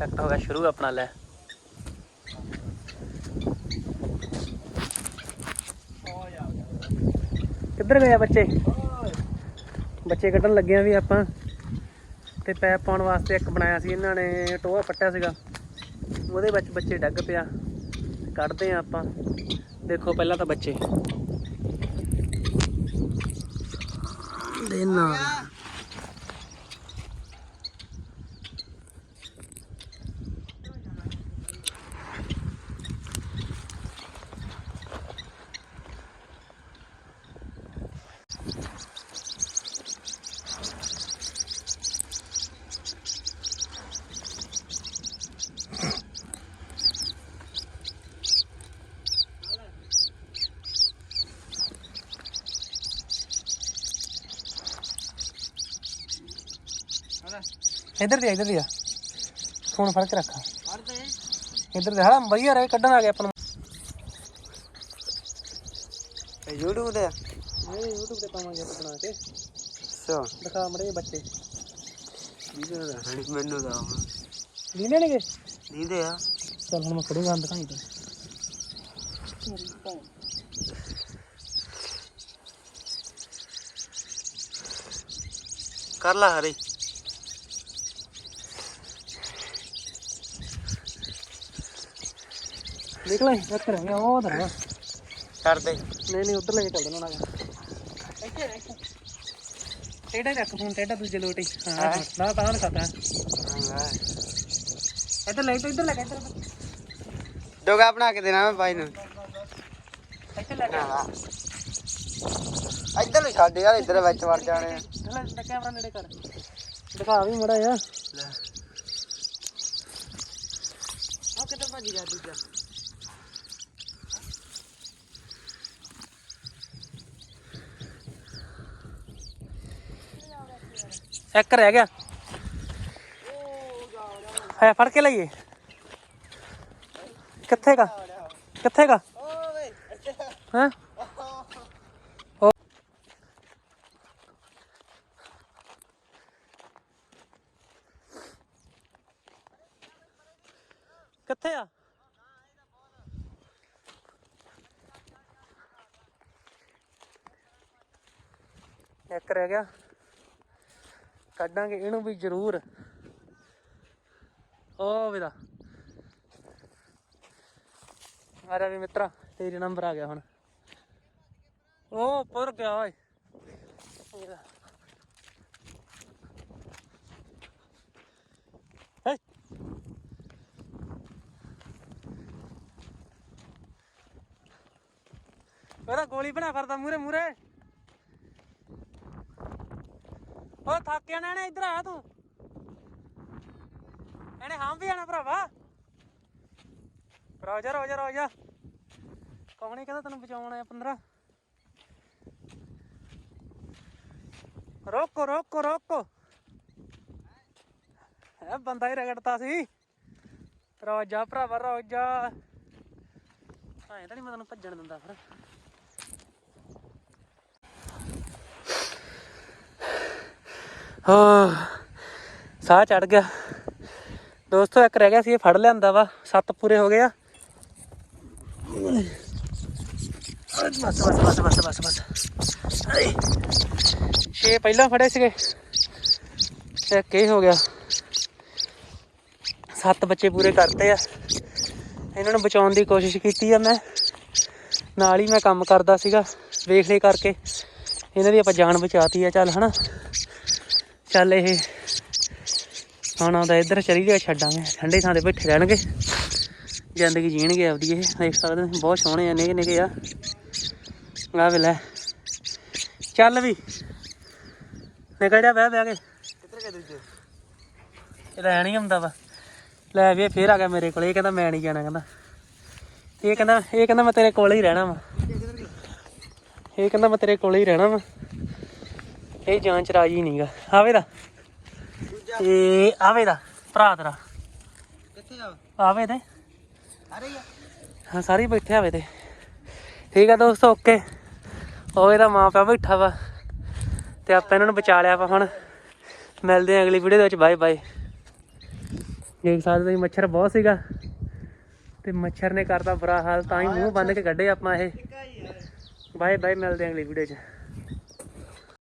Tractor ਹੋ ਗਿਆ, ਸ਼ੁਰੂ ਆਪਣਾ ਲੈ। ਕਿੱਧਰ ਗਏ ਆ ਬੱਚੇ? ਬੱਚੇ ਕੱਢਣ ਲੱਗਿਆ ਵੀ ਆਪਾਂ। ਤੇ ਪੈਪ ਪਾਉਣ ਵਾਸਤੇ ਇੱਕ ਬਣਾਇਆ ਸੀ, ਇਹਨਾਂ ਨੇ ਟੋਆ ਪੱਟਿਆ ਸੀਗਾ। ਉਹਦੇ ਵਿੱਚ ਬੱਚੇ ਡੱਗ ਪਿਆ। ਕੱਢਦੇ ਆ ਆਪਾਂ। ਦੇਖੋ ਪਹਿਲਾਂ ਤਾਂ ਬੱਚੇ। ਦੇ ਨਾਲ। ਇੱਧਰ ਦੇ ਇੱਧਰ ਦੇ ਆ। ਫੋਨ ਫੜ ਕੇ ਰੱਖ। ਇੱਧਰ ਦੇ ਹਾਂ ਵਧੀਆ ਰਹੇ ਕੱਢਣ ਆ ਗਿਆ ਆਪਾਂ ਨੂੰ। YouTube ਤੇ ਨਹੀਂ YouTube ਤੇ ਪਾਵਾਂਗੇ ਆਪਾਂ ਬਣਾ ਕੇ। ਅੱਛਾ। ਦਿਖਾ ਮੜੇ ਬੱਚੇ। ਮੈਨੂੰ ਦਾ ਲੀਨੇ ਨੇਗੇ? ਦੀਦੇ ਆ। ਚੱਲ ਹੁਣ ਮੈਂ ਫੜੂਗਾ ਦਿਖਾਈ ਤੇ। ਕਰ ਲਾ ਹਰੀ। ਦੇਖ ਲੈ ਇੱਕ ਰਹਿ ਉਹ ਉਧਰ ਕਰ ਦੇ। ਨਹੀਂ ਨਹੀਂ ਉਧਰ ਲੈ ਕੇ ਚੱਲਦੇ ਨਾ ਇੱਥੇ ਇੱਥੇ ਟੇਡਾ ਰੱਖ ਫੋਨ ਟੇਡਾ ਦੂਜੇ ਲੋਟੀ ਹਾਂ। ਨਾ ਤਾਂ ਨਾ ਖਾਤਾ। ਇੱਧਰ ਲੈ ਇੱਧਰ ਲੈ ਇੱਧਰ। ਡੋਗਾ ਬਣਾ ਕੇ ਦੇਣਾ ਮੈਂ ਬਾਈ ਨੂੰ। ਇੱਥੇ ਲੈ ਇੱਧਰ ਨੂੰ ਛੱਡ ਯਾਰ ਇੱਧਰ ਵਿੱਚ ਵੜ ਜਾਣੇ ਲੈ ਕੈਮਰਾ ਨੇੜੇ ਕਰ। ਦਿਖਾ ਵੀ ਮੜਾ ਆ ਲੈ। ਆ ਕਿੱਧਰ ਭੱਜ ਗਿਆ ਦੂਜਾ? ਇੱਕ ਰਹਿ ਗਿਆ ਹੈ ਫੜ ਕੇ ਲਈਏ ਕਿੱਥੇ ਗਾ ਕਿੱਥੇ ਗਾ ਓਏ ਹਾਂ ਕਿੱਥੇ ਆ ਇੱਕ ਰਹਿ ਗਿਆ ਕੱਢਾਂਗੇ, ਇਹਨੂੰ ਵੀ ਜ਼ਰੂਰ। ਓ ਵੀਰਾ ਆ ਵੀ ਮਿੱਤਰਾ, ਤੇਰੇ ਨੰਬਰ ਆ ਗਿਆ ਹੁਣ। ਉਹ ਪੁਰ ਗਿਆ ਓਏ। ਇਹਦਾ। ਉਹਦਾ ਗੋਲੀ ਬਣਾ ਫਿਰਦਾ ਮੂਰੇ ਮੂਰੇ ਉਹ ਥੱਕਿਆ ਨਾ ਇਹਨੇ ਇੱਧਰ ਆ ਤੂੰ। ਇਹਨੇ ਹਾਂ ਵੀ ਆਣਾ ਭਰਾਵਾ। ਰੋਜਾ ਰੋਜਾ ਰੋਜਾ ਕੌਣੇ ਕਹਿੰਦਾ ਤੈਨੂੰ ਬਚਾਉਣ ਆਇਆ 15 ਰੋਕੋ ਰੋਕੋ ਰੋਕੋ। ਇਹ ਬੰਦਾ ਹੀ ਰਗੜਤਾ ਸੀ। ਰੋਜਾ ਭਰਾਵਾ ਰੋਜਾ ਐਂ ਤਾਂ ਨਹੀਂ ਮੈਂ ਤੈਨੂੰ ਭੱਜਣ ਦਿੰਦਾ ਫਿਰ। ਹਾਂ, ਸਾਹ ਚੜ ਗਿਆ। ਦੋਸਤੋ, ਇੱਕ ਰਹਿ ਗਿਆ ਸੀ, ਇਹ ਫੜ ਲਿਆਂਦਾ ਵਾ। ਸੱਤ ਪੂਰੇ ਹੋ ਗਏ ਆ। ਬਸ ਬਸ ਬਸ ਬਸ ਬਸ ਬਸ ਛੇ ਪਹਿਲਾਂ ਫੜੇ ਸੀਗੇ। ਇੱਕ ਕੀ ਹੋ ਗਿਆ। ਸੱਤ ਬੱਚੇ ਪੂਰੇ ਕਰਤੇ ਆ। ਇਹਨਾਂ ਨੂੰ ਬਚਾਉਣ ਦੀ ਕੋਸ਼ਿਸ਼ ਕੀਤੀ ਆ ਮੈਂ। ਨਾਲ ਹੀ ਮੈਂ ਕੰਮ ਕਰਦਾ ਸੀਗਾ ਵੇਖ ਲਈ ਕਰਕੇ। ਇਹਨਾਂ ਦੀ ਆਪਾਂ ਜਾਨ ਬਚਾਤੀ ਆ, ਚੱਲ, ਹਨਾ? ਚੱਲ ਇਹ ਹੁਣ ਆਉਂਦਾ ਇੱਧਰ ਚਲੀ ਗਿਆ ਛੱਡਾਂਗੇ ਠੰਡੇ ਥਾਂ ਤੇ ਬੈਠੇ ਰਹਿਣਗੇ। ਜ਼ਿੰਦਗੀ ਜੀਣਗੇ ਆਪਦੀ ਇਹ ਦੇਖ ਸਕਦੇ ਹੋ ਬਹੁਤ ਸੋਹਣੇ ਆ ਨਿੱਕੇ ਨਿੱਕੇ ਆ। ਆ ਵੇ ਲੈ। ਚੱਲ ਵੀ। ਨਿਕਲ ਜਾ ਬਹਿ ਬਹਿ ਕੇ ਕਿੱਧਰ ਗਏ ਦੂਜੇ? ਇਹ ਐ ਨਹੀਂ ਹੁੰਦਾ ਵਾ। ਲੈ ਵੀ ਫੇਰ ਆ ਗਿਆ ਮੇਰੇ ਕੋਲ ਇਹ ਕਹਿੰਦਾ ਮੈਂ ਨਹੀਂ ਜਾਣਾ ਕਹਿੰਦਾ। ਇਹ ਕਹਿੰਦਾ ਇਹ ਕਹਿੰਦਾ ਮੈਂ ਤੇਰੇ ਕੋਲ ਹੀ ਰਹਿਣਾ ਵਾ। ਇਹ ਕਹਿੰਦਾ ਮੈਂ ਤੇਰੇ ਕੋਲ ਹੀ ਰਹਿਣਾ ਵਾ। ਇਹ ਜਾਂਚ ਰਾਜੀ ਨਹੀਂਗਾ ਆਵੇ ਦਾ ਇਹ ਆਵੇ ਦਾ ਭਰਾ ਤੇਰਾ। ਕਿੱਥੇ ਆ? ਆਵੇ ਤੇ ਅਰੇ ਹਾਂ ਸਾਰੇ ਬੈਠੇ ਆਵੇ ਤੇ। ਠੀਕ ਆ ਦੋਸਤੋ ਓਕੇ। ਉਹ ਇਹਦਾ ਮਾਂ ਪਿਆ ਬੈਠਾ ਵਾ। ਤੇ ਆਪਾਂ ਇਹਨਾਂ ਨੂੰ ਬਚਾ ਲਿਆ ਵਾ ਹੁਣ। ਮਿਲਦੇ ਆਂ ਅਗਲੀ ਵੀਡੀਓ ਦੇ ਵਿੱਚ। Bye bye. ਦੇਖ ਸਕਦੇ ਤੁਸੀਂ ਮੱਛਰ ਬਹੁਤ ਸੀਗਾ। ਤੇ ਮੱਛਰ ਨੇ ਕਰਤਾ ਬੁਰਾ ਹਾਲ ਤਾਂ ਹੀ ਮੂੰਹ ਬੰਨ ਕੇ ਕੱਢੇ ਆਪਾਂ ਇਹ। ਬਾਏ ਬਾਏ ਮਿਲਦੇ ਆਂ ਅਗਲੀ ਵੀਡੀਓ 'ਚ